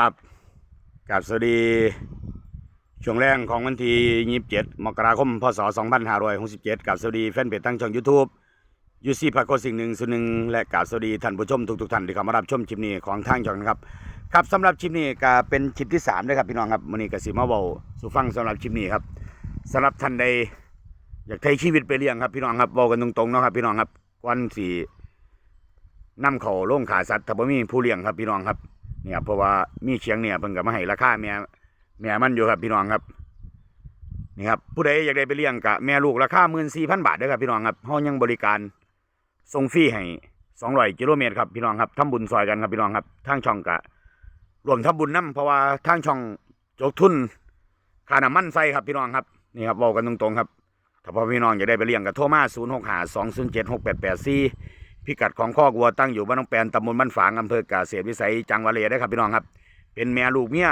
ครับกับสวัสดี ช่วงแรกของวันที่ 27 มกราคม พศ 2567กับสวัสดีแฟนเพจทั้งช่อง YouTube ยูซีพักโกสิ่งหนึ่งส่วนหนึ่งและกับสวัสดีท่านผู้ชมทุกๆท่านที่เข้ามารับชมคลิปนี้ของทางช่องนะครับ ครับสำหรับคลิปนี้ก็เป็นคลิปที่3นะครับพี่น้องครับวันนี้ก็สิมาเว้าสู่ฟังสำหรับคลิปนี้ครับสำหรับท่านใดอยากใช้ชีวิตไปเลี้ยงครับพี่น้องครับเว้ากันตรงๆเนาะครับพี่น้องครับก่อนสินำเขาโรงขาสัตว์ถ้าบ่มีผู้เลี้ยงครับพี่น้องครับ เนี่ยเพราะว่ามีเชียงเนี่ยเพิ่นก็มาให้ราคาแม่แม่มันอยู่ครับพี่น้องครับนี่ครับผู้ใดอยากได้ไปเลี้ยงกะแม่ลูกราคา14,000บาทเด้อครับพี่น้องครับเฮายังบริการส่งฟรีให้200กิโลเมตรครับพี่น้องครับทำบุญซอยกันครับพี่น้องครับทางช่องกะรวมทำบุญนํเพราะว่าทางช่องจกทุนค่าน้ำมันใส่ครับพี่น้องครับนี่ครับเว้ากันตรงๆครับถ้าพ่อพี่น้องอยากได้ไปเลี้ยงก็โทรมา0652076884 พิกัดของข้อกวัวตั้งอยู่บ้านน้องแปนตำบลบ้านฝางอำเภอกาเกษตรวิสัยจังหวัดเลยได้ครับพี่น้องครับ เป็นแม่ลูกเมีย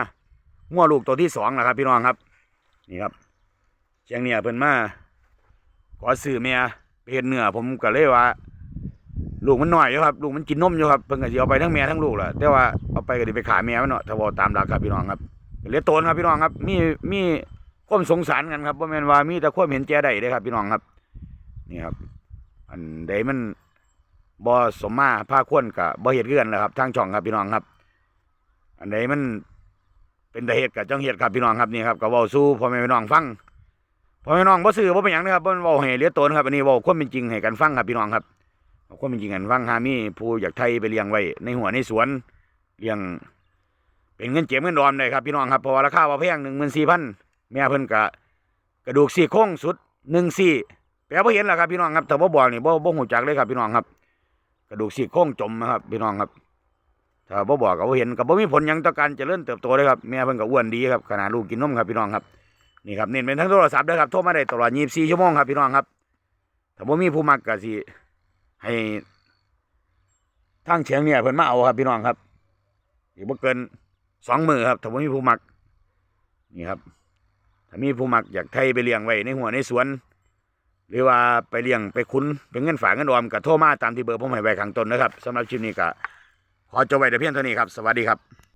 งัวลูกตัวที่สองนะครับ พี่น้องครับ นี่ครับเชียงเนี่ยเพิ่นมาขอซื้อแม่ไปเห็นเนื้อผมก็เลยว่า ลูกมันหน่อยอยู่ครับ ลูกมันกินนมอยู่ครับเพิ่นก็สิเอาไปทั้งแม่ทั้งลูกแหละแต่ว่าเอาไปก็สิไปขายแม่มันเนาะถ้าเว่าตามหลักครับพี่น้องครับเหลือโตนครับพี่น้องครับ มีมีความสงสารกันครับบ่แมนว่ามีแต่ความเห็นแก่ได้เด้ครับ พี่น้องครับ นี่ครับ อันใดมัน บอสมมาผ้าควนกับบอเหตุเกือนแหละครับทางช่องครับพี่น้องครับ อันไหนมันเป็นแต่เหตุกับจังเหตุครับพี่น้องครับนี่ครับก็เว้าสู้พ่อแม่พี่น้องฟังพ่อแม่พี่น้องบ่ซื้อบ่เป็นหยังนะครับบ่เว้าให้เหลียตัวนะครับอันนี้เว้าความเป็นจริงให้กันฟังครับพี่น้องครับความเป็นจริงกันฟังหามีผู้อยากไทยไปเลี้ยงไว้ ในหัวในสวนเลี้ยง เป็นเงินเจ็บเงินดอมเลยครับพี่น้องครับเพราะว่าราคาว่าแพง14,000แม่เพิ่นก็กระดูกซี่โครงสุด14แปลบ่เห็นแล้วครับพี่น้องครับแต่บ่บอกนี่บ่บ่ฮู้จักเลยครับพี่น้องครับ ระดูกซี่โครงจมนะครับพี่น้องครับถ้าบ่บอกก็บ่เห็นก็บ่มีผลยังต่อการเจริญเติบโตเลยครับแม่เพิ่นก็อ้วนดีครับขนาดลูกกินนมครับพี่น้องครับนี่ครับเน้นเป็นทั้งโทรศัพท์ด้อครับโทรมาได้ตลอด 24 ชั่วโมงครับพี่น้องครับถ้าบ่มีผู้มักก็สิให้ทางเฉียงเนี่ยเพิ่นมาเอาครับพี่น้องครับอีกบ่เกินสองมือครับถ้าบ่มีผู้มักนี่ครับถ้ามีผู้มักอยากไทยไปเลี้ยงไว้ในหัวในสวน หรือว่าไปเลี้ยงไปคุ้นเป็นเงินฝากเงินออมกับโทรมาตามที่เบอร์ผมให้ไว้ข้างต้นนะครับสำหรับชิปนี้ก็ขอจบไว้แต่เพียงเท่านี้ครับ สวัสดีครับ